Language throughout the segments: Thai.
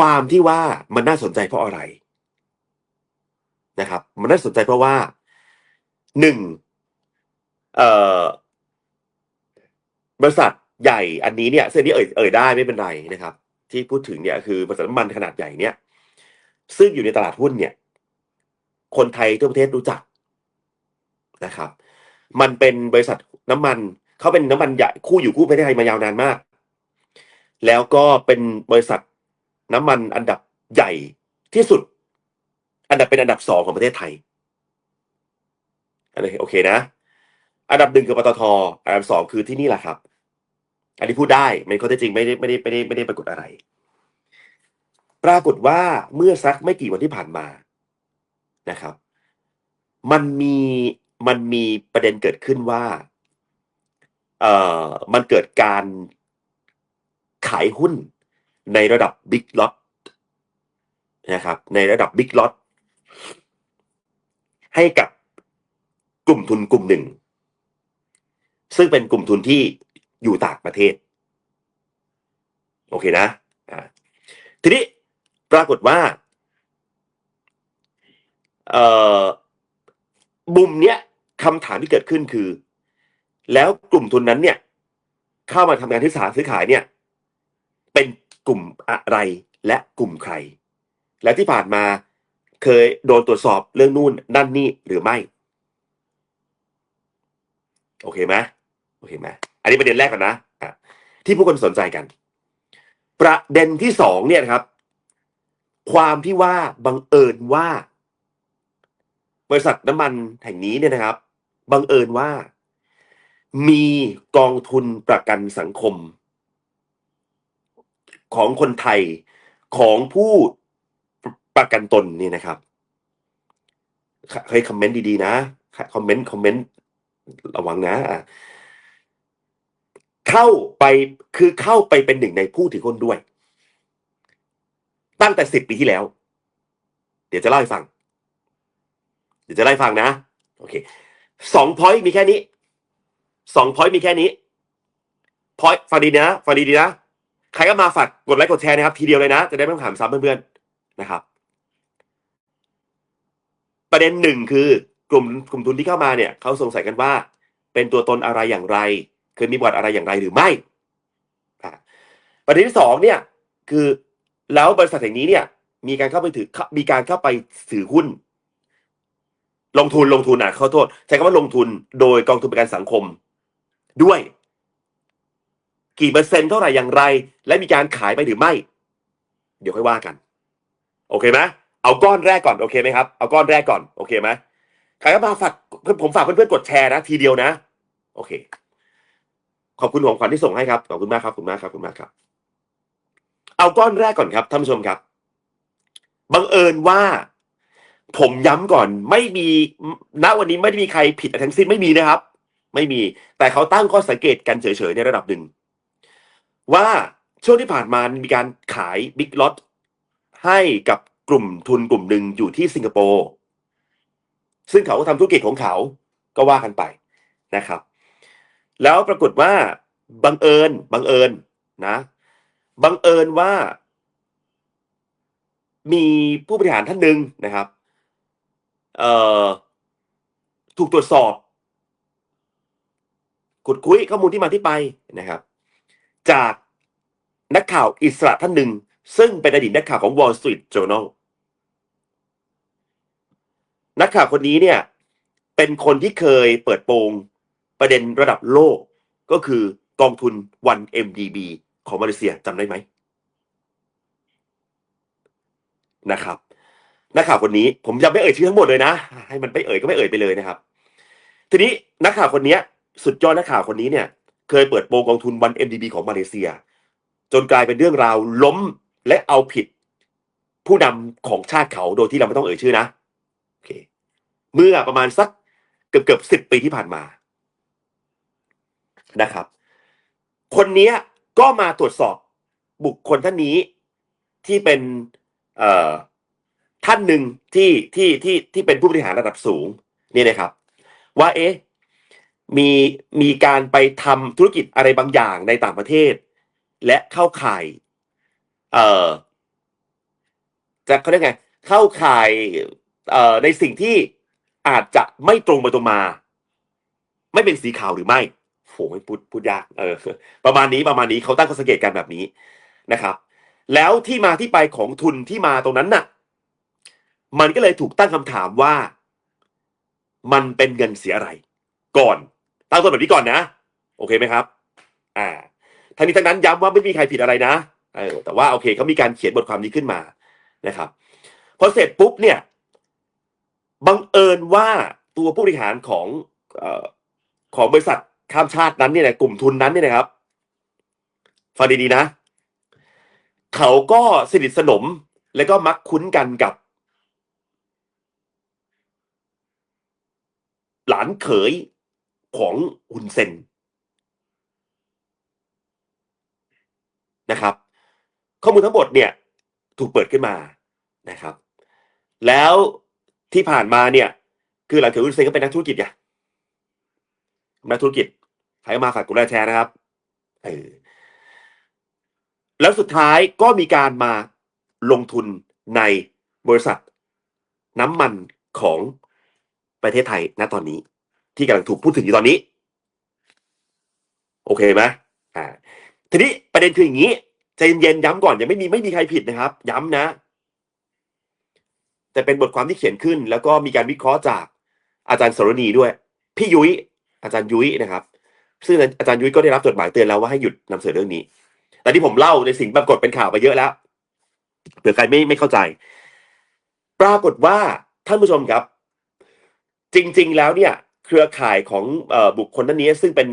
ความที่ว่ามันน่าสนใจเพราะอะไรนะครับ มันน่าสนใจเพราะว่าหนึ่งบริษัทใหญ่อันนี้เนี่ยเส้นนี้เอ่ยเอ่ยได้ไม่เป็นไรนะครับ ที่พูดถึงเนี่ยคือบริษัทน้ำมันขนาดใหญ่เนี่ย ซึ่งอยู่ในตลาดหุ้นเนี่ย คนไทยทั่วประเทศรู้จักนะครับ มันเป็นบริษัทน้ำมันเขาเป็นน้ำมันใหญ่คู่อยู่คู่ประเทศไทยมายาวนานมาก แล้วก็เป็นบริษัท น้ำมันอันดับใหญ่ที่สุด อันดับเป็นอันดับสองของประเทศไทยอันนี้โอเคนะ อันดับหนึ่งคือปตทอันดับสองคือที่นี่แหละครับ อันนี้พูดได้ไม่ข้อเท็จจริงไม่ได้ไม่ได้ไม่ได้ไม่ได้ปรากฏอะไร ปรากฏว่าเมื่อสักไม่กี่วันที่ผ่านมานะครับ มันมีมันมีประเด็นเกิดขึ้นว่าเอ่อมันเกิดการขายหุ้น ในระดับบิ๊กล็อตนะครับ ในระดับบิ๊กล็อตให้กับกลุ่มทุนกลุ่มหนึ่ง ซึ่งเป็นกลุ่มทุนที่อยู่ต่างประเทศ โอเคนะทีนี้ปรากฏว่าเอ่อมุมเนี้ยคำถามที่เกิดขึ้นคือ แล้วกลุ่มทุนนั้นเนี่ย เข้ามาทำงานที่สาซื้อขายเนี่ย เป็น กลุ่มอะไรและกลุ่มใคร และที่ผ่านมาเคยโดนตรวจสอบเรื่องนู่นนั่นนี่หรือไม่ โอเคไหมโอเคไหมอันนี้ประเด็นแรกก่อนนะะที่ผู้คนสนใจกัน ประเด็นที่สองเนี่ยครับ ความที่ว่าบังเอิญว่า บริษัทน้ำมันแห่งนี้เนี่ยนะครับ บังเอิญว่า มีกองทุนประกันสังคม ของคนไทยของผู้ประกันตนนี่นะครับเคยคอมเมนต์ดีๆนะคอมเมนต์คอมเมนต์ระวังนะอะเข้าไปคือเข้าไปเป็นหนึ่งในผู้ถือหุ้นด้วย ตั้งแต่สิบปีที่แล้ว เดี๋ยวจะเล่าให้ฟัง เดี๋ยวจะเล่าให้ฟังนะ โอเคสองพอยต์มีแค่นี้สองพอยต์มีแค่นี้พอยต์ฟังดีนะฟังดีๆนะ ใครก็มาฝากกดไลค์กดแชร์นะครับ ทีเดียวเลยนะ จะได้ไม่ต้องถามซ้ำเพื่อนๆนะครับ ประเด็นหนึ่งคือกลุ่มกลุ่มทุนที่เข้ามาเนี่ยเขาสงสัยกันว่า เป็นตัวตนอะไรอย่างไร เคยมีประวัติอะไรอย่างไรหรือไม่ประเด็นที่สองเนี่ยคือแล้วบริษัทแห่งนี้เนี่ย มีการเข้าไปถือมีการเข้าไปถือหุ้น ลงทุนลงทุนอะขอโทษ ใช้คำว่าลงทุนโดยกองทุนประกันสังคม ด้วย กี่เปอร์เซ็นต์เท่าไหร่อย่างไร และมีการขายไปหรือไม่ เดี๋ยวค่อยว่ากัน โอเคไหมเอาก้อนแรกก่อนโอเคไหมครับเอาก้อนแรกก่อนโอเคไหมใครก็มาฝากผมฝากเพื่อนๆกดแชร์นะทีเดียวนะ โอเค ขอบคุณของขวัญที่ส่งให้ครับขอบคุณมากครับขอบคุณมากครับขอบคุณมากครับ เอาก้อนแรกก่อนครับท่านผู้ชมครับบังเอิญว่า ผมย้ำก่อน ไม่มีณวันนี้ไม่ได้มีใครผิดทั้งสิ้นไม่มีนะครับ ไม่มี แต่เขาตั้งข้อสังเกตกันเฉยๆในระดับหนึ่ง ว่าช่วงที่ผ่านมามีการขายบิ๊กล็อตให้กับกลุ่มทุนกลุ่มหนึ่งอยู่ที่สิงคโปร์ซึ่งเขาก็ทำธุรกิจของเขาก็ว่ากันไปนะครับ แล้วปรากฏว่าบังเอิญบังเอิญนะบังเอิญว่า มีผู้บริหารท่านหนึ่งนะครับเอ่อถูกตรวจสอบขุดคุยข้อมูลที่มาที่ไปนะครับ จากนักข่าวอิสระท่านหนึ่ง ซึ่งเป็นอดีตนักข่าวของ Wall Street Journal นักข่าวคนนี้เนี่ย เป็นคนที่เคยเปิดโปงประเด็นระดับโลกก็คือกองทุน 1MDB ของมาเลเซียจำได้ไหมนะครับนักข่าวคนนี้ผมยังไม่เอ่ยชื่อทั้งหมดเลยนะ ให้มันไม่เอ่ยก็ไม่เอ่ยไปเลยนะครับ ทีนี้นักข่าวคนนี้สุดยอดนักข่าวคนนี้เนี่ย เคยเปิดโปงกองทุน 1MDB ของมาเลเซีย จนกลายเป็นเรื่องราวล้มและเอาผิดผู้นำของชาติเขาโดยที่เราไม่ต้องเอ่ยชื่อนะโอเคเมื่อประมาณสักเกือบเกือบสิบปีที่ผ่านมานะครับ คนนี้ก็มาตรวจสอบบุคคลท่านนี้ที่เป็นเอ่อท่านหนึ่งที่ที่ที่ที่เป็นผู้บริหารระดับสูงนี่นะครับ ว่าเอ๊ะ มีมีการไปทำธุรกิจอะไรบางอย่างในต่างประเทศ และเข้าข่าย เอ่อจะเขาเรียกไง เข้าข่าย เอ่อในสิ่งที่อาจจะไม่ตรงไปตรงมา ไม่เป็นสีขาวหรือไม่โหไม่พูดพูดยากเออ ประมาณนี้ประมาณนี้เขาตั้งข้อสังเกตกันแบบนี้นะครับ แล้วที่มาที่ไปของทุนที่มาตรงนั้นน่ะ มันก็เลยถูกตั้งคำถามว่า มันเป็นเงินเสียอะไร ก่อน ตั้งต้นแบบนี้ก่อนนะ โอเคไหมครับ อ่าทั้งนี้ทั้งนั้นย้ำว่าไม่มีใครผิดอะไรนะเออแต่ว่าโอเคเขามีการเขียนบทความนี้ขึ้นมานะครับพอเสร็จปุ๊บเนี่ยบังเอิญว่าตัวผู้บริหารของออของบริษัทข้ามชาตินั้นเนี่ยนะกลุ่มทุนนั้นเนี่ยนะครับฟังดีๆนะ เขาก็สนิทสนมและก็มักคุ้นกันกับ หลานเขย ของฮุนเซนนะครับ ข้อมูลทั้งหมดเนี่ยถูกเปิดขึ้นมานะครับ แล้วที่ผ่านมาเนี่ย คือหลังเขยฮุนเซนก็เป็นนักธุรกิจไงนักธุรกิจใครมาฝากกดไลค์แชร์นะครับเออแล้วสุดท้ายก็มีการมาลงทุนในบริษัทน้ำมันของประเทศไทยณตอนนี้ ที่กำลังถูกพูดถึงอยู่ตอนนี้ โอเคไหมอ่าทีนี้ประเด็นคืออย่างนี้ใจเย็นๆย้ำก่อนยังไม่มีไม่มีใครผิดนะครับ ย้ำนะ แต่เป็นบทความที่เขียนขึ้น แล้วก็มีการวิเคราะห์จากอาจารย์สรณีด้วย พี่ยุ้ยอาจารย์ยุ้ยนะครับ ซึ่งอาจารย์ยุ้ยก็ได้รับจดหมายเตือนแล้วว่าให้หยุดนำเสนอเรื่องนี้ แต่ที่ผมเล่าในสิ่งปรากฏเป็นข่าวไปเยอะแล้วเผื่อใครไม่ไม่เข้าใจ ปรากฏว่าท่านผู้ชมครับ จริง ๆ แล้วเนี่ย เครือข่ายของอบุคคลท่านนี้ซึ่งเป็น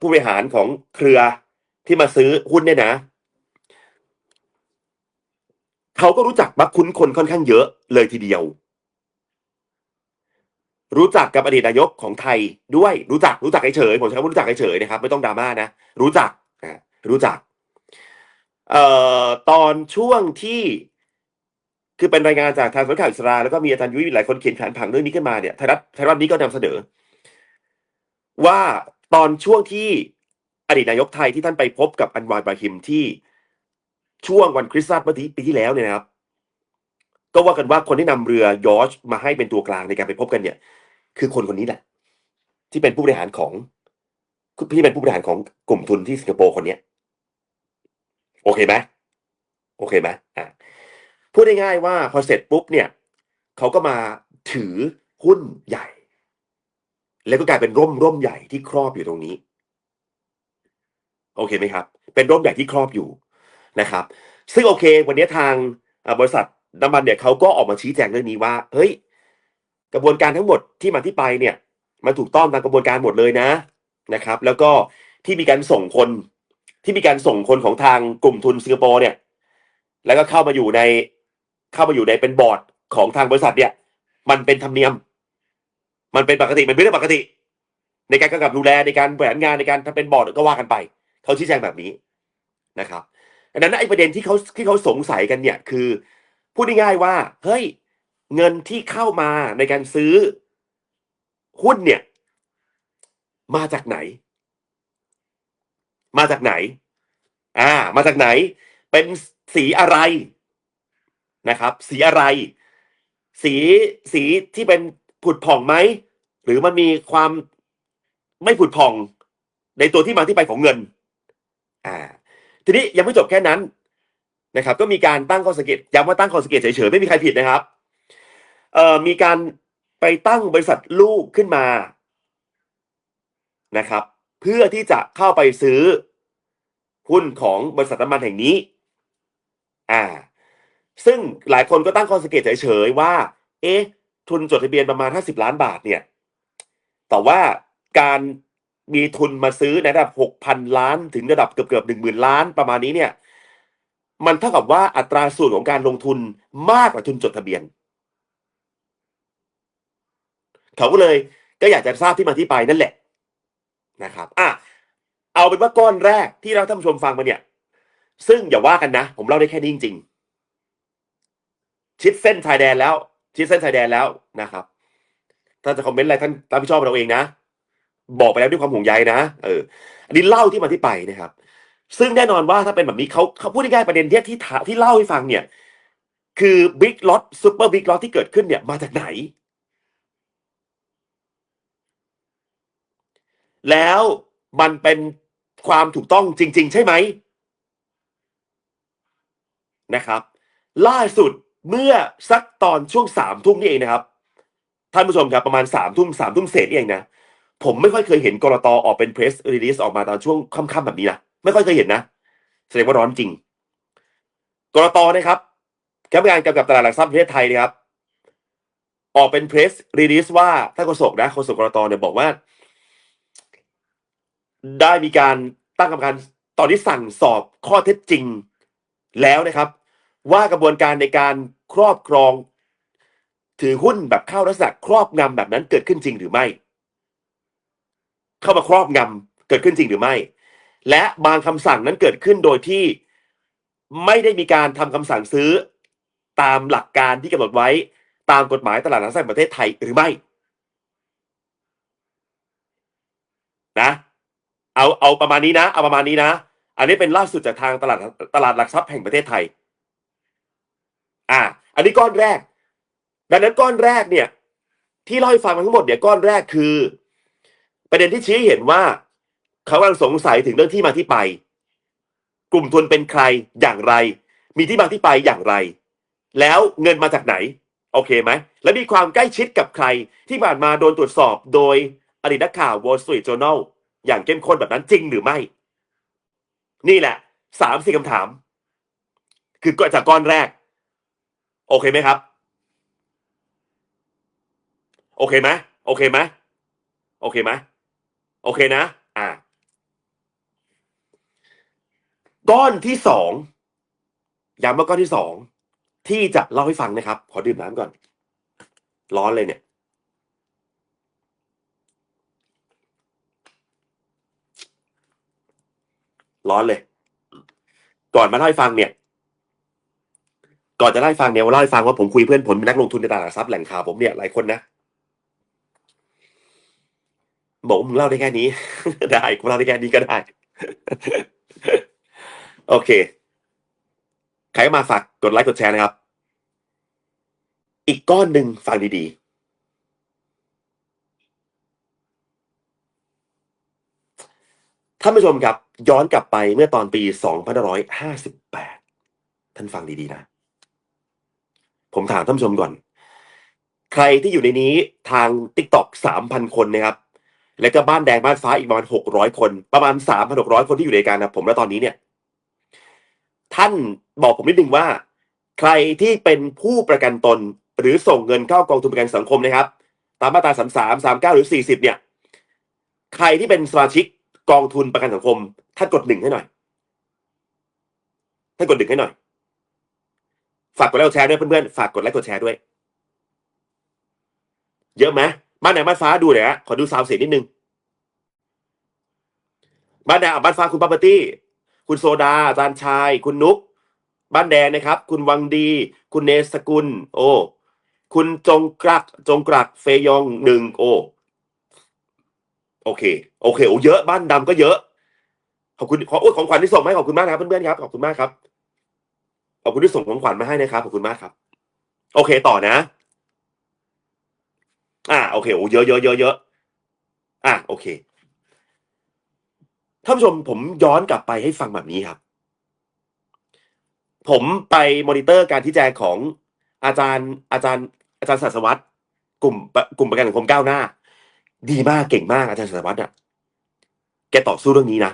ผู้บริหารของเครือที่มาซื้อหุ้นเนี่ยนะเขาก็รู้จักมักคุ้นคนค่อนข้างเยอะเลยทีเดียว รู้จักกับอดีตนายกของไทยด้วยรู้จักรู้จักเฉยผมใช้คำว่ารู้จักเฉยนะครับ ไม่ต้องดราม่านะรู้จักอ่ารู้จักเอ่อตอนช่วงที่ คือเป็นรายงานจากทางสำนักข่าวอิสราแล้วก็มีอาจารย์ยุ้ยหลายคนเขียนแผนผังเรื่องนี้ขึ้นมาเนี่ยไทยรัฐไทยรัฐนี้ก็นำเสนอ ว่าตอนช่วงที่อดีตนายกไทยที่ท่านไปพบกับอันวาร์บาฮิมที่ช่วงวันคริสต์มาสเมื่อปีที่แล้วเนี่ยนะครับ ก็ว่ากันว่าคนที่นำเรือยอชมาให้เป็นตัวกลางในการไปพบกันเนี่ย คือคนคนนี้แหละ ที่เป็นผู้บริหารของที่เป็นผู้บริหารของกลุ่มทุนที่สิงคโปร์คนเนี้ย โอเคไหมโอเคไหมอ่า พูดง่ายๆว่าพอเสร็จปุ๊บเนี่ยเขาก็มาถือหุ้นใหญ่ แล้วก็กลายเป็นร่มร่มใหญ่ที่ครอบอยู่ตรงนี้ โอเคไหมครับ เป็นร่มใหญ่ที่ครอบอยู่นะครับ ซึ่งโอเค วันนี้ทางบริษัทน้ำมันเนี่ยเขาก็ออกมาชี้แจงเรื่องนี้ว่า เฮ้ย กระบวนการทั้งหมดที่มาที่ไปเนี่ย มันถูกต้องตามกระบวนการหมดเลยนะนะครับ แล้วก็ที่มีการส่งคนที่มีการส่งคนของทางกลุ่มทุนสิงคโปร์เนี่ย แล้วก็เข้ามาอยู่ใน เข้ามาอยู่ในเป็นบอร์ดของทางบริษัทเนี่ย มันเป็นธรรมเนียม มันเป็นปกติมันเป็นเรื่องปกติ ในการกำกับดูแลในการบริหารงานในการทำเป็นบอร์ดก็ว่ากันไป เขาชี้แจงแบบนี้นะครับดังนั้นไอ้ประเด็นที่เขาที่เขาสงสัยกันเนี่ยคือพูดง่ายๆว่าเฮ้ยเงินที่เข้ามาในการซื้อหุ้นเนี่ย มาจากไหน มาจากไหน อ่า มาจากไหน เป็นสีอะไร นะครับ สีอะไร สีสีที่เป็นผุดผ่องไหม หรือมันมีความไม่ผุดผ่อง ในตัวที่มาที่ไปของเงิน อ่า ทีนี้ยังไม่จบแค่นั้นนะครับ ก็มีการตั้งข้อสังเกตย้ำว่าตั้งข้อสังเกตเฉยๆไม่มีใครผิดนะครับเอ่อมีการไปตั้งบริษัทลูกขึ้นมานะครับ เพื่อที่จะเข้าไปซื้อหุ้นของบริษัทน้ำมันแห่งนี้ อ่า ซึ่งหลายคนก็ตั้งข้อสังเกตเฉยๆว่า เอ๊ะ ทุนจดทะเบียนประมาณ 50 ล้านบาทเนี่ย แต่ว่าการมีทุนมาซื้อในระดับ 6,000 ล้าน ถึงระดับเกือบเกือบหนึ่งหมื่นล้านประมาณนี้เนี่ย มันเท่ากับว่าอัตราส่วนของการลงทุนมากกว่าทุนจดทะเบียน เขาก็เลยก็อยากจะทราบที่มาที่ไปนั่นแหละนะครับอะเอาเป็นว่าก้อนแรกที่เราท่านผู้ชมฟังมาเนี่ย ซึ่งอย่าว่ากันนะ ผมเล่าได้แค่นี้จริง ชิดเส้นชายแดนแล้ว ชิดเส้นชายแดนแล้วนะครับ ถ้าจะคอมเมนต์อะไรท่านรับผิดชอบเราเองนะ บอกไปแล้วด้วยความห่วงใยนะเอออันนี้เล่าที่มาที่ไปนะครับ ซึ่งแน่นอนว่าถ้าเป็นแบบนี้เขาเขาพูดง่ายๆประเด็นที่ที่ที่เล่าให้ฟังเนี่ย คือบิ๊กล็อตซูเปอร์บิ๊กล็อตที่เกิดขึ้นเนี่ยมาจากไหน แล้วมันเป็นความถูกต้องจริง ๆ ใช่ไหมนะครับ ล่าสุด เมื่อสักตอนช่วงสามทุ่มนี่เองนะครับ ท่านผู้ชมครับประมาณสามทุ่มสามทุ่มเศษนี่เองนะผมไม่ค่อยเคยเห็นกรตออกเป็นเพรสรีลิสออกมาตอนช่วงค่ำๆแบบนี้นะไม่ค่อยเคยเห็นนะแสดงว่าร้อนจริงกรตนะครับคณะกรรมการกำกับตลาดหลักทรัพย์ประเทศไทยนะครับ ออกเป็นเพรสรีลิสว่าท่านโฆษกนะโฆษกกรตเนี่ยบอกว่า ได้มีการตั้งกรรมการตอนนี้สั่งสอบข้อเท็จจริงแล้วนะครับ ว่ากระบวนการในการครอบครอง ถือหุ้นแบบเข้าลักษณะครอบงำแบบนั้นเกิดขึ้นจริงหรือไม่ เข้ามาครอบงำเกิดขึ้นจริงหรือไม่ และบางคำสั่งนั้นเกิดขึ้นโดยที่ไม่ได้มีการทำคำสั่งซื้อตามหลักการที่กำหนดไว้ตามกฎหมายตลาดหลักทรัพย์ประเทศไทยหรือไม่นะเอาเอาประมาณนี้นะ เอาประมาณนี้นะ อันนี้เป็นล่าสุดจากทางตลาดตลาดหลักทรัพย์แห่งประเทศไทย อ่า อันนี้ก้อนแรก ดังนั้นก้อนแรกเนี่ย ที่เล่าให้ฟังมาทั้งหมดเนี่ยก้อนแรกคือ ประเด็นที่ชี้เห็นว่า เขากำลังสงสัยถึงเรื่องที่มาที่ไป กลุ่มทุนเป็นใครอย่างไร มีที่มาที่ไปอย่างไร แล้วเงินมาจากไหน โอเคไหมและมีความใกล้ชิดกับใครที่ผ่านมาโดนตรวจสอบโดยอดีตนักข่าว Wall Street Journal อย่างเข้มข้นแบบนั้นจริงหรือไม่ นี่แหละสามสี่คำถาม คือก็จากก้อนแรก โอเคไหมครับ โอเคไหมโอเคไหมโอเคไหมโอเคนะ อ่า ก้อนที่สองย้ำว่าก้อนที่สองที่จะเล่าให้ฟังนะครับ ขอดื่มน้ำก่อน ร้อนเลยเนี่ย ร้อนเลย ก่อนมาเล่าให้ฟังเนี่ย ก่อนจะเล่าให้ฟังเนี่ยว่าเล่าให้ฟังว่าผมคุยเพื่อนผมเป็นนักลงทุนในตลาดหลักทรัพย์แหล่งข่าวผมเนี่ยหลายคนนะบอกมึงเล่าได้แค่นี้ ได้กูเล่าได้แค่นี้ก็ได้ โอเค ใครมาฝากกดไลค์กดแชร์นะครับ อีกก้อนหนึ่งฟังดีๆ ท่านผู้ชมครับ ย้อนกลับไปเมื่อตอนปี 2558 ท่านฟังดีๆนะ ผมถามท่านผู้ชมก่อน ใครที่อยู่ในนี้ทาง TikTok 3,000คนนะครับ แล้วก็บ้านแดงบ้านฟ้าอีกประมาณ600คน ประมาณ3,600คนที่อยู่ในการนะผมและตอนนี้เนี่ย ท่านบอกผมนิดนึงว่า ใครที่เป็นผู้ประกันตนหรือส่งเงินเข้ากองทุนประกันสังคมนะครับ ตามมาตรา33 39หรือ40เนี่ย ใครที่เป็นสมาชิกกองทุนประกันสังคมท่านกดหนึ่งให้หน่อยท่านกดหนึ่งให้หน่อย ฝากกดไลค์กดแชร์ด้วยเพื่อนๆ ฝากกดไลค์กดแชร์ด้วย เยอะไหมบ้านไหนบ้านฟ้าดูหน่อยฮะขอดูซาวเสียงนิดนึง บ้านแดงบ้านฟ้าคุณปาปตี้ คุณโซดาอาจารย์ชาย คุณนุก บ้านแดงนะครับ คุณวังดี คุณเนสกุล โอ้คุณจงกรัก จงกรักเฟยองหนึ่งโอโอเค โอเคโอ้เยอะบ้านดำก็เยอะขอบคุณขอโอ้ยของขวัญที่ส่งมาให้ขอบคุณมากครับเพื่อนๆครับขอบคุณมากครับ ขอบคุณที่ส่งของขวัญมาให้นะครับ ขอบคุณมากครับ โอเคต่อนะ อ่าโอเคโอ้เยอะเยอะเยอะเยอะอะโอเคท่านผู้ชมผมย้อนกลับไปให้ฟังแบบนี้ครับ ผมไปมอนิเตอร์การที่แจงของอาจารย์ อาจารย์ อาจารย์ศาสวัตรกลุ่มกลุ่มประกันสังคมก้าวหน้า ดีมากเก่งมากอาจารย์ศาสวัตรอะแกต่อสู้เรื่องนี้นะ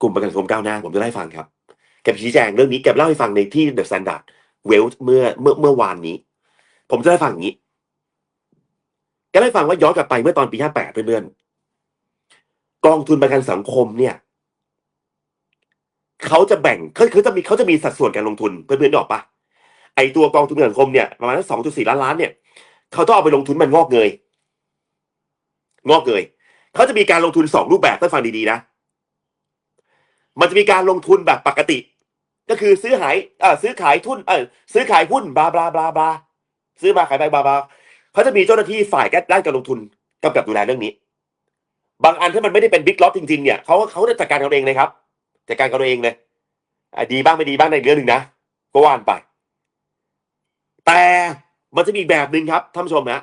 กลุ่มประกันสังคมก้าวหน้า ผมจะเล่าให้ฟังครับ แกชี้แจงเรื่องนี้แกเล่าให้ฟังในที่เดอะสแตนดาร์ดเวลเมื่อเมื่อเมื่อวานนี้ ผมจะเล่าให้ฟังอย่างนี้แกเล่าฟังว่าย้อนกลับไปเมื่อตอนปีห้าแปดเพื่อนๆกองทุนประกันสังคมเนี่ยเขาจะแบ่งเขาเขาจะมีเขาจะมีสัดส่วนการลงทุนเพื่อนๆนึกออกปะไอตัวกองทุนประกันสังคมเนี่ยประมาณสองจุดสี่ล้านล้านเนี่ยเขาต้องเอาไปลงทุนมันงอกเงย งอกเงยเขาจะมีการลงทุนสองรูปแบบต้องฟังดีๆนะ มันจะมีการลงทุนแบบปกติ ก็คือซื้อขายอ่อซื้อขายทุนเออซื้อขายหุ้นบลาบลาบลาบลาซื้อมาขายไปบลาบลาเขาจะมีเจ้าหน้าที่ฝ่ายด้านการลงทุนกำกับดูแลเรื่องนี้ บางอันถ้ามันไม่ได้เป็นบิ๊กล็อตจริงๆเนี่ยเขาเขาจะจัดการกันเองเลยครับจัดการกันเองเลยดีบ้างไม่ดีบ้างในเรื่องหนึ่งนะก็ว่านไป แต่มันจะมีแบบหนึ่งครับท่านผู้ชมนะ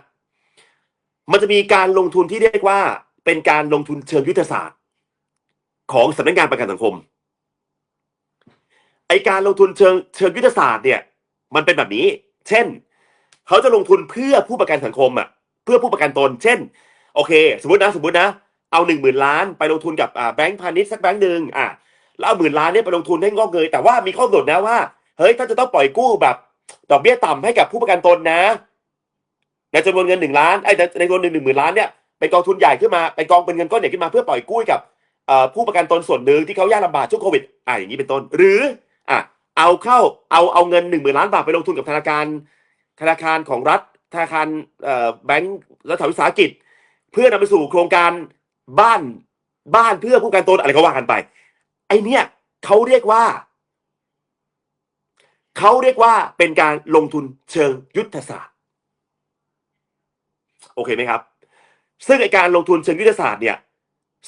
มันจะมีการลงทุนที่เรียกว่าเป็นการลงทุนเชิงยุทธศาสตร์ ของสำนักงานประกันสังคม อการลงทุนเชิงเชิงยุทธศาสตร์เนี่ย มันเป็นแบบนี้ เช่น เขาจะลงทุนเพื่อผู้ประกันสังคมอะเพื่อผู้ประกันตน เช่น โอเค สมมตินะสมมตินะ เอาหนึ่งหมื่นล้านไปลงทุนกับอ่าแบงก์พาณิชย์สักแบงก์หนึ่งอะแล้วเอาหมื่นล้านเนี่ยไปลงทุนให้งอกเงยแต่ว่ามีข้อกำหนดนะว่าเฮ้ยถ้าจะต้องปล่อยกู้แบบ ดอกเบี้ยต่ำให้กับผู้ประกันตนนะในจำนวนเงินหนึ่งล้านไอ้ในจำนวนหนึ่งหมื่นล้านเนี่ยเป็นกองทุนใหญ่ขึ้นมาเป็นกองเป็นเงินก้อนใหญ่ขึ้นมาเพื่อปล่อยกู้กับอ่อผู้ประกันตนส่วนหนึ่งที่เขายากลำบากช่วงโควิดอ่าอย่างนี้เป็นต้น หรือ เอาเข้าเอาเอาเงินหนึ่งหมื่นล้านบาทไปลงทุนกับธนาคารธนาคารของรัฐธนาคารเอ่อแบงก์รัฐวิสาหกิจ เพื่อนำไปสู่โครงการบ้านบ้านเพื่อผู้กันตนอะไรก็ว่ากันไป ไอเนี่ยเขาเรียกว่าเขาเรียกว่าเป็นการลงทุนเชิงยุทธศาสตร์ โอเคไหมครับ ซึ่งไอการลงทุนเชิงยุทธศาสตร์เนี่ย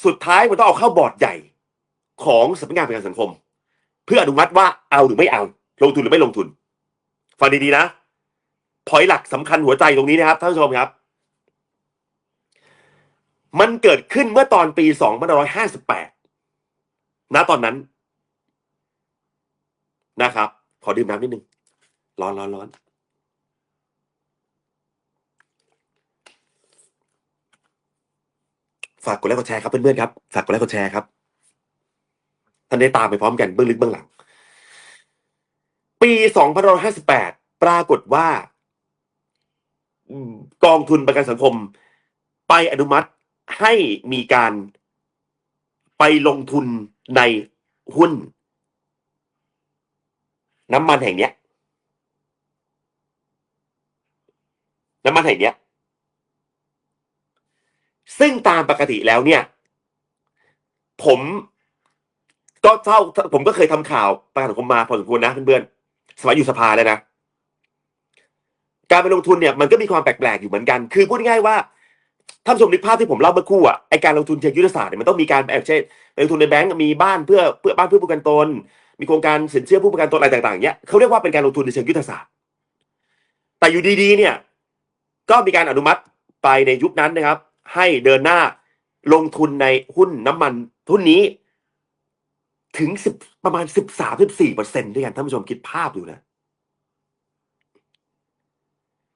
สุดท้ายมันต้องเอาเข้าบอร์ดใหญ่ของสำนักงานประกันสังคม เพื่ออนุมัติว่าเอาหรือไม่เอา ลงทุนหรือไม่ลงทุนฟังดีๆนะพอยหลักสำคัญหัวใจตรงนี้นะครับท่านผู้ชมครับ มันเกิดขึ้นเมื่อตอนปี2558ณตอนนั้นนะครับ ขอดื่มน้ำนิดนึง ร้อนร้อนร้อนฝากกดไลค์กดแชร์ครับเพื่อนๆครับ ฝากกดไลค์กดแชร์ครับ ท่านได้ตามไปพร้อมกันเบื้องลึกเบื้องหลัง ปี2558 ปรากฏว่า กองทุนประกันสังคม ไปอนุมัติให้มีการไปลงทุนในหุ้น น้ำมันแห่งเนี้ย น้ำมันแห่งเนี้ย ซึ่งตามปกติแล้วเนี่ย ผม ก็เท่าผมก็เคยทำข่าวประกันสังคมมาพอสมควรนะเพื่อนๆสมัยอยู่สภาแล้วนะ การไปลงทุนเนี่ยมันก็มีความแปลกๆอยู่เหมือนกัน คือพูดง่ายๆว่าท่านผู้ชมนึกภาพที่ผมเล่าเมื่อคู่อะไอการลงทุนเชิงยุทธศาสตร์เนี่ยมันต้องมีการแบบเช่นลงทุนในแบงก์มีบ้านเพื่อเพื่อบ้านเพื่อผู้ประกันตน มีโครงการสินเชื่อผู้ประกันตนอะไรต่างๆเนี้ยเขาเรียกว่าเป็นการลงทุนในเชิงยุทธศาสตร์ แต่อยู่ดีๆเนี่ย ก็มีการอนุมัติไปในยุคนั้นนะครับ ให้เดินหน้าลงทุนในหุ้นน้ำมันหุ้นนี้ ถึงสิบประมาณสิบสามสิบสี่เปอร์เซ็นต์ด้วยกันท่านผู้ชมคิดภาพดูนะ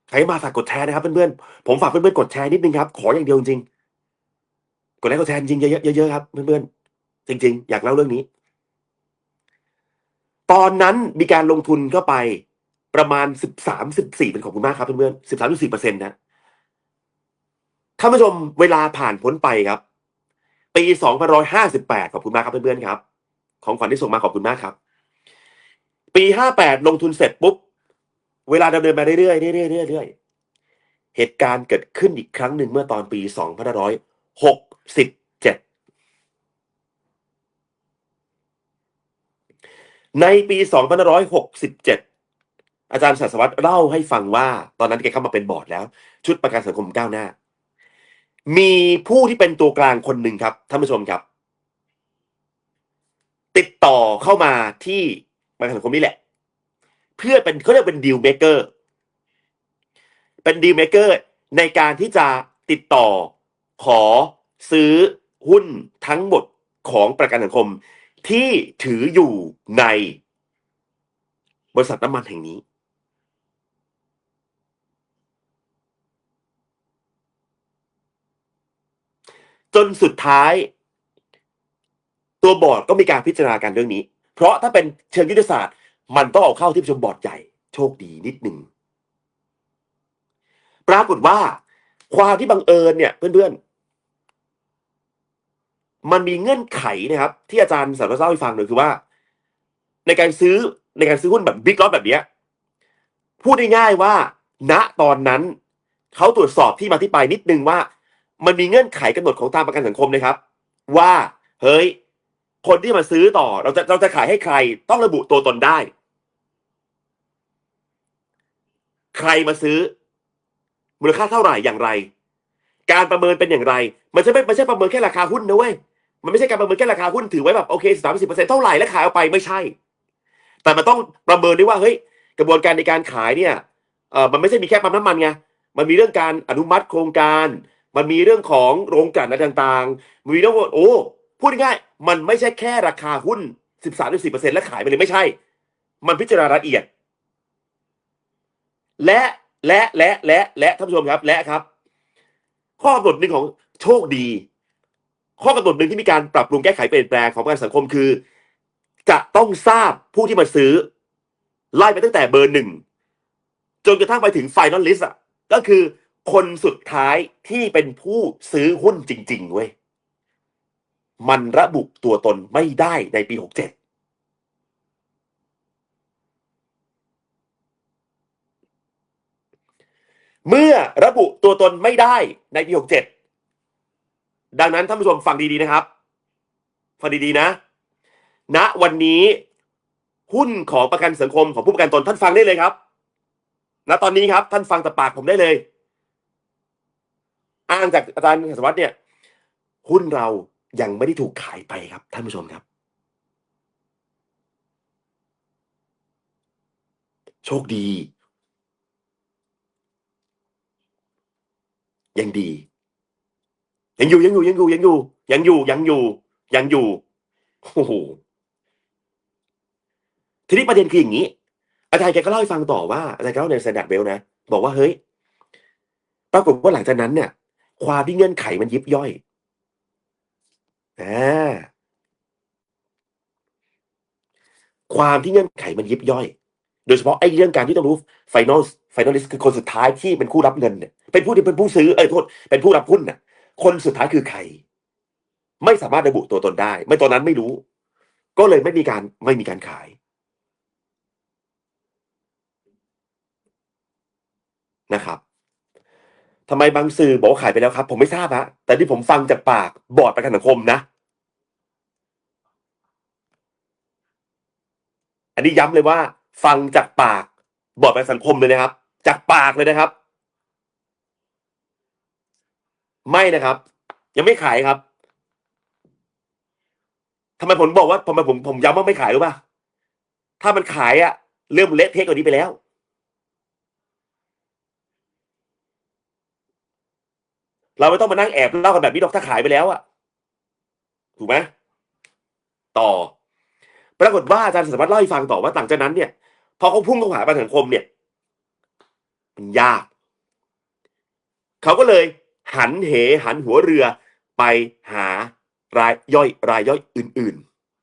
ใครมาฝากกดแชร์นะครับเพื่อนๆผมฝากเพื่อนๆกดแชร์นิดนึงครับ ขออย่างเดียวจริงๆกดไลค์กดแชร์จริงเยอะๆเยอะๆครับเพื่อนๆจริง ๆ อยากเล่าเรื่องนี้ ตอนนั้นมีการลงทุนเข้าไปประมาณสิบสามสิบสี่เป็นของคุณมากครับเพื่อนๆสิบสามสิบสี่เปอร์เซ็นต์นะท่านผู้ชมเวลาผ่านพ้นไปครับ ปีสองพันร้อยห้าสิบแปดขอบคุณมากครับเพื่อนๆครับ ของขวัญที่ส่งมาขอบคุณมากครับ ปีห้าแปดลงทุนเสร็จปุ๊บ เวลาดำเนินมาเรื่อยๆเรื่อยๆเรื่อยๆเหตุการณ์เกิดขึ้นอีกครั้งหนึ่งเมื่อตอนปีสองพันร้อยหกสิบเจ็ดในปีสองพันร้อยหกสิบเจ็ดอาจารย์ศาสวัตรเล่าให้ฟังว่า ตอนนั้นแกเข้ามาเป็นบอร์ดแล้ว ชุดประกันสังคมก้าวหน้า มีผู้ที่เป็นตัวกลางคนหนึ่งครับท่านผู้ชมครับ ติดต่อเข้ามาที่ประกันสังคมนี่แหละ เพื่อเป็นเขาเรียกเป็นดีลเมเกอร์เป็นดีลเมเกอร์ในการที่จะติดต่อขอซื้อหุ้นทั้งหมดของประกันสังคม ที่ถืออยู่ในบริษัทน้ำมันแห่งนี้ จนสุดท้าย ตัวบอร์ดก็มีการพิจารณาการเรื่องนี้ เพราะถ้าเป็นเชิงยุทธศาสตร์ มันต้องเอาเข้าที่ประชุมบอร์ดใหญ่ โชคดีนิดหนึ่งปรากฏว่า ความที่บังเอิญเนี่ยเพื่อนๆ มันมีเงื่อนไขนะครับ ที่อาจารย์สารวัตรเล่าให้ฟังเลยคือว่า ในการซื้อในการซื้อหุ้นแบบบิ๊กล็อตแบบเนี้ยพูดง่ายๆว่า ณตอนนั้นเขาตรวจสอบที่มาที่ไปนิดนึงว่า มันมีเงื่อนไขกำหนดของทางประกันสังคมนะครับ ว่า เฮ้ย คนที่มาซื้อต่อเราจะเราจะขายให้ใคร ต้องระบุตัวตนได้ ใครมาซื้อ มูลค่าเท่าไหร่อย่างไร การประเมินเป็นอย่างไร มันจะไม่ไม่ใช่ประเมินแค่ราคาหุ้นนะเว้ยมันไม่ใช่การประเมินแค่ราคาหุ้นถือไว้แบบโอเคสามสิบเปอร์เซ็นต์เท่าไหร่แล้วขายออกไปไม่ใช่ แต่มันต้องประเมินด้วยว่าเฮ้ยกระบวนการในการขายเนี่ยเออมันไม่ใช่มีแค่ปั๊มน้ำมันไงมันมีเรื่องการอนุมัติโครงการ มันมีเรื่องของโรงกลั่นอะไรต่างๆมันมีเรื่องว่าโอ้ พูดง่ายๆมันไม่ใช่แค่ราคาหุ้นสิบสแล้วขายไปเลยไม่ใช่ มันพิจารณารายละเอียด และและและและและท่านผู้ชมครับและครับ ข้อกำหนดหนึ่งของโชคดี ข้อกำหนดหนึ่งที่มีการปรับปรุงแก้ไขเปลี่ยนแปลงของประกันสังคมคือ จะต้องทราบผู้ที่มาซื้อ ไล่ไปตั้งแต่เบอร์หนึ่งจนกระทั่งไปถึงไฟนอลลิส์อะก็คือคนสุดท้ายที่เป็นผู้ซื้อหุ้นจริง ๆ เว้ย มันระบุตัวตนไม่ได้ในปีหกเมื่อระบุตัวตนไม่ได้ในปีหกเจ็ดดังนั้นท่านผู้ชมฟังดีๆนะครับ ฟังดีๆนะณวันนี้หุ้นของประกันสังคมของผู้ประกันตนท่านฟังได้เลยครับ ณ ตอนนี้ครับท่านฟังจากปากผมได้เลย อ้างจากอาจารย์สวัสดิ์เนี่ย หุ้นเรา ยังไม่ได้ถูกขายไปครับ ท่านผู้ชมครับ โชคดี ยังดี ยังอยู่ยังอยู่ยังอยู่ยังอยู่ ยังอยู่ยังอยู่ยังอยู่โอ้โหทีนี้ประเด็นคืออย่างนี้ อาจารย์แกก็เล่าให้ฟังต่อว่าอาจารย์ก็เล่าในสแตนดาร์ดเวลนะ บอกว่าเฮ้ย ปรากฏว่าหลังจากนั้นเนี่ย ความที่เงื่อนไขมันยิบย่อย อ่าความที่เงื่อนไขมันยิบย่อย โดยเฉพาะไอ้เรื่องการที่ต้องรู้ไฟนอลไฟนอลิสคือคนสุดท้ายที่เป็นผู้รับเงินเนี่ยเป็นผู้ที่เป็นผู้ซื้อเอ้ยโทษเป็นผู้รับหุ้นน่ะ คนสุดท้ายคือใคร ไม่สามารถระบุตัวตนได้ ไม่ตอนนั้นไม่รู้ ก็เลยไม่มีการไม่มีการขายนะครับทำไมบางสื่อบอกขายไปแล้วครับ ผมไม่ทราบฮะแต่ที่ผมฟังจากปากบอร์ดประกันสังคมนะ อันนี้ย้ำเลยว่า ฟังจากปากบอร์ดประกันสังคมเลยนะครับ จากปากเลยนะครับ ไม่นะครับ ยังไม่ขายครับทำไมผมบอกว่าทำไมผมผมย้ำว่าไม่ขายรู้ป่ะถ้ามันขายอะเรื่องมันเละเทะกว่านี้ไปแล้ว เราไม่ต้องมานั่งแอบเล่ากันแบบนี้หรอกถ้าขายไปแล้วอะถูกไหมต่อ ปรากฏว่าอาจารย์สามารถเล่าให้ฟังต่อว่าหลังจากนั้นเนี่ยพอเขาพุ่งเข้าหาประกันสังคมเนี่ยมันยาก เขาก็เลยหันเหหันหัวเรือไปหารายย่อยรายย่อยอื่น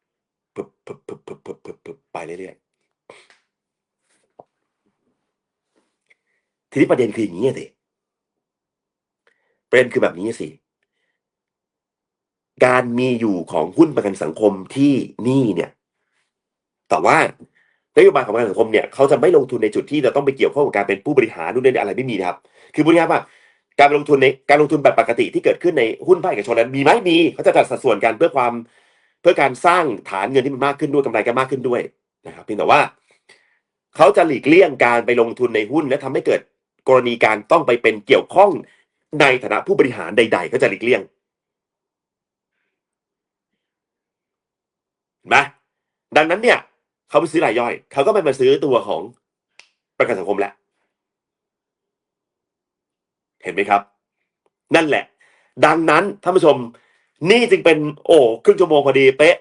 ๆปึบปึบปึบปึบปึบปึบไปเรื่อยๆ ทีนี้ประเด็นคืออย่างนี้สิประเด็นคือแบบนี้สิ การมีอยู่ของหุ้นประกันสังคมที่นี่เนี่ย แต่ว่านโยบายของประกันสังคมเนี่ยเขาจะไม่ลงทุนในจุดที่จะต้องไปเกี่ยวข้องกับการเป็นผู้บริหารนู่นนี่อะไรไม่มีนะครับ คือพูดง่ายว่าการลงทุนในการลงทุนแบบปกติที่เกิดขึ้นในหุ้นภาคเอกชนนั้นมีไหมมีเขาจะจัดสัดส่วนกันเพื่อความเพื่อการสร้างฐานเงินที่มันมากขึ้นด้วยกำไรกันมากขึ้นด้วยนะครับเพียงแต่ว่าเขาจะหลีกเลี่ยงการไปลงทุนในหุ้นและทำให้เกิดกรณีการต้องไปเป็นเกี่ยวข้องในฐานะผู้บริหารใด ๆ ก็จะหลีกเลี่ยงเห็นไหมดังนั้นเนี่ย เขาไปซื้อรายย่อย เขาก็ไม่มาซื้อตัวของประกันสังคมแล้วเห็นไหมครับ นั่นแหละ ดังนั้นท่านผู้ชม นี่จึงเป็น โอ้ครึ่งชั่วโมงพอดีเป๊ะ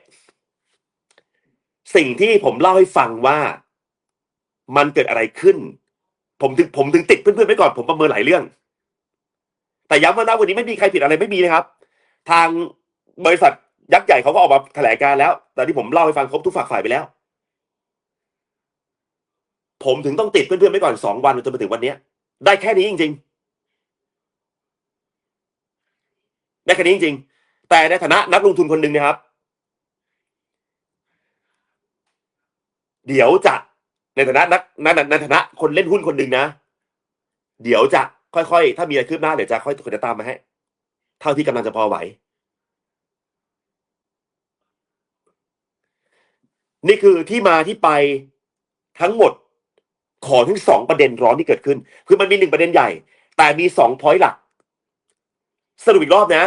สิ่งที่ผมเล่าให้ฟังว่ามันเกิดอะไรขึ้น ผมถึงผมถึงติดเพื่อนๆไว้ก่อนผมประเมินหลายเรื่อง แต่ย้ำว่าณวันนี้ไม่มีใครผิดอะไรไม่มีนะครับ ทางบริษัทยักษ์ใหญ่เขาก็ออกมาแถลงการแล้ว แต่ที่ผมเล่าให้ฟังครบทุกฝักฝ่ายไปแล้ว ผมถึงต้องติดเพื่อนๆไว้ก่อนสองวันจนมาถึงวันนี้ได้แค่นี้จริง ๆ ได้แค่นี้จริง ๆ แต่ในฐานะนักลงทุนคนหนึ่งนะครับ เดี๋ยวจะในฐานะนักในฐานะคนเล่นหุ้นคนหนึ่งนะ เดี๋ยวจะค่อยๆ ถ้ามีอะไรคืบหน้าเดี๋ยวจะค่อยจะตามมาให้ เท่าที่กำลังจะพอไหว นี่คือที่มาที่ไปทั้งหมด ของทั้งสองประเด็นร้อนที่เกิดขึ้น คือมันมีหนึ่งประเด็นใหญ่ แต่มีสองพอยต์หลัก สรุปอีกรอบนะ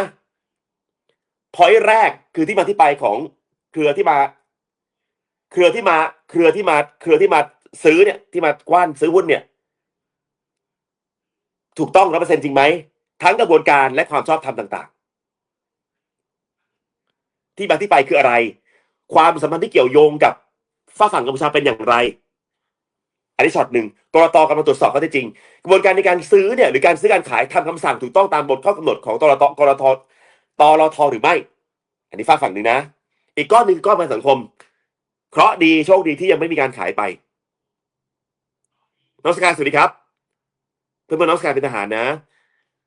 พอยต์แรกคือที่มาที่ไปของเครือที่มา เครือที่มา เครือที่มา เครือที่มาซื้อเนี่ย ที่มากว้านซื้อหุ้นเนี่ย ถูกต้องร้อเปอร์เซ็นจริงไหม ทั้งกระบวนการและความชอบธรรมต่าง ๆ ที่มาที่ไปคืออะไร ความสัมพันธ์ที่เกี่ยวโยงกับฝ้าฝั่งกัมพูชาเป็นอย่างไร อันนี้ช็อตหนึ่งกรตกำลังตรวจสอบข้อเท็จจริง กระบวนการในการซื้อเนี่ยหรือการซื้อการขายทำคำสั่งถูกต้องตามบทข้อกำหนดของตรตกรตตรทหรือไม่ อันนี้ฝากฝั่งหนึ่งนะ อีกก้อนหนึ่งก้อนประกันสังคม เคราะดีโชคดีที่ยังไม่มีการขายไปน้องสกายสวัสดีครับ เพื่อนๆน้องสกายเป็นทหารนะ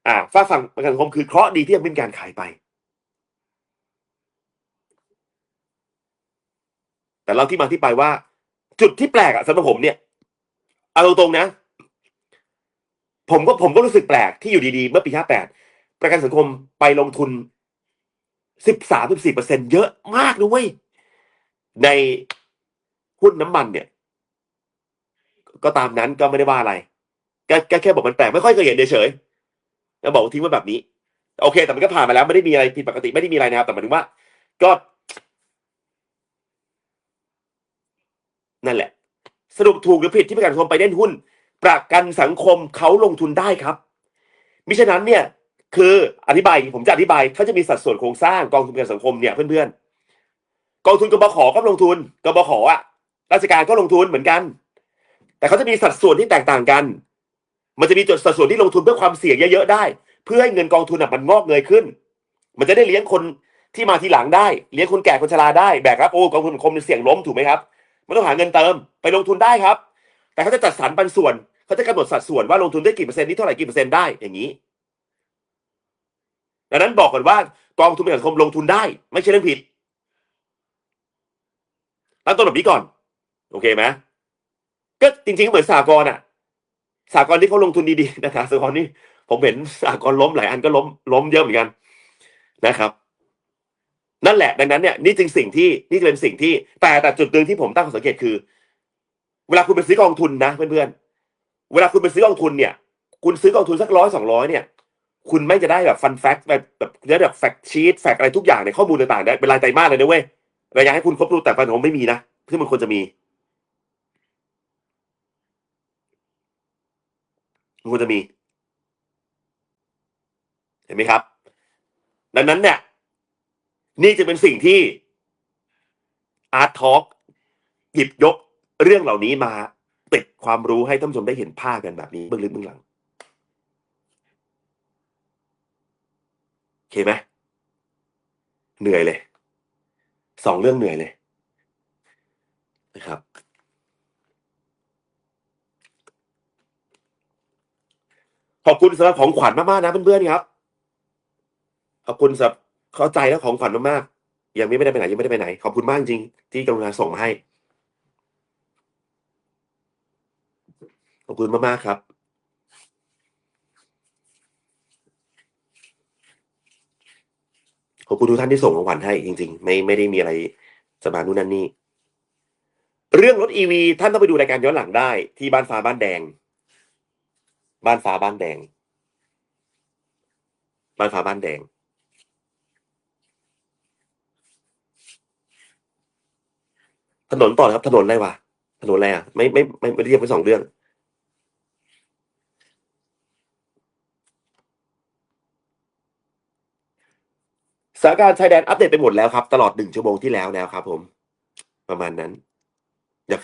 อ่าฝากฝั่งประกันสังคมคือเคราะดีที่ยังไม่มีการขายไป แต่เราที่มาที่ไปว่า จุดที่แปลกอะสำหรับผมเนี่ย เอาตรงๆนะ ผมก็ผมก็รู้สึกแปลกที่อยู่ดีๆ เมื่อปีห้าแปดประกันสังคมไปลงทุนสิบสามสิบสี่เปอร์เซ็นเยอะมากนะเว้ยในหุ้นน้ำมันเนี่ย ก็ตามนั้นก็ไม่ได้ว่าอะไรก็ก็แค่บอกมันแปลกไม่ค่อยเคยเห็นเฉยๆแล้วบอกทิ้งไว้แบบนี้ โอเค แต่มันก็ผ่านมาแล้วไม่ได้มีอะไรผิดปกติไม่ได้มีอะไรนะครับ แต่หมายถึงว่า ก็ นั่นแหละ สรุปถูกหรือผิดที่ประกันสังคมไปเล่นหุ้น ประกันสังคมเขาลงทุนได้ครับ มิฉะนั้นเนี่ยคืออธิบายผมจะอธิบายเขาจะมีสัดส่วนโครงสร้างกองทุนประกันสังคมเนี่ยเพื่อนๆกองทุนกบขก็ลงทุนกบขอะราชการก็ลงทุนเหมือนกัน แต่เขาจะมีสัดส่วนที่แตกต่างกัน มันจะมีจุดสัดส่วนที่ลงทุนเพื่อความเสี่ยงเยอะๆได้ เพื่อให้เงินกองทุนอะมันงอกเงยขึ้น มันจะได้เลี้ยงคนที่มาทีหลังได้ เลี้ยงคนแก่คนชราได้แบกรับโอ้กองทุนสังคมเสี่ยงล้มถูกไหมครับ มันต้องหาเงินเติมไปลงทุนได้ครับ แต่เขาจะจัดสรรปันส่วนเขาจะกำหนดสัดส่วนว่าลงทุนได้กี่เปอร์เซ็นต์นี่เท่าไหร่กี่เปอร์เซ็นต์ได้อย่างนี้ดังนั้นบอกก่อนว่ากองทุนประกันสังคมลงทุนได้ ไม่ใช่เรื่องผิดตั้งต้นแบบนี้ก่อน โอเคไหมก็จริงๆเหมือนสากลอะสากลที่เขาลงทุนดีๆนะครับสากลนี่ผมเห็นสากลล้มหลายอันก็ล้มล้มเยอะเหมือนกันนะครับ นั่นแหละดังนั้นเนี่ยนี่จึงสิ่งที่นี่เป็นสิ่งที่ แต่แต่จุดหนึ่งที่ผมตั้งข้อสังเกตคือ เวลาคุณไปซื้อกองทุนนะเพื่อนๆเวลาคุณไปซื้อกองทุนเนี่ย คุณซื้อกองทุนสักร้อยสองร้อยเนี่ย คุณไม่จะได้แบบฟันแฟกต์แบบแบบได้แบบแฟกชีตแฟกอะไรทุกอย่างในข้อมูลต่างๆได้เป็นรายไตรมาสเลยนะเว้ยรายงานให้คุณครบรู้แต่ฟันผมไม่มีนะซึ่งมันควรจะมีมันควรจะมี เห็นไหมครับ ดังนั้นเนี่ย นี่จะเป็นสิ่งที่อาร์ตทอ k หยิบยกเรื่องเหล่านี้มาติดความรู้ให้ท่านผู้ชมได้เห็นภาพกันแบบนี้เบื้องลึกเบื้องหลังโอเคไหมเหนื่อยเลยสองเรื่องเหนื่อยเลยนะครับ ขอบคุณสำหรับของขวัญมากๆนะเพื่อนๆครับขอบคุณสำหรับ เข้าใจและของขวัญมากๆยังไม่ได้ไปไหนยังไม่ได้ไปไหน ขอบคุณมากจริง ที่กรุณาส่งมาให้ ขอบคุณมากๆครับขอบคุณทุกท่านที่ส่งของขวัญให้จริง ๆ ไม่ไม่ได้มีอะไรจะมานู่นนั่นนี่ เรื่องรถอีวีท่านต้องไปดูรายการย้อนหลังได้ ที่บ้านฟ้าบ้านแดง บ้านฟ้าบ้านแดง บ้านฟ้าบ้านแดง ถนนต่อครับถนนอะไรวะถนนอะไรอะไม่ไม่ไม่ไม่ได้เรียกไปสองเรื่อง สถานการณ์ชายแดนอัปเดตไปหมดแล้วครับ ตลอดหนึ่งชั่วโมงที่แล้วแล้วครับ ผม ประมาณนั้น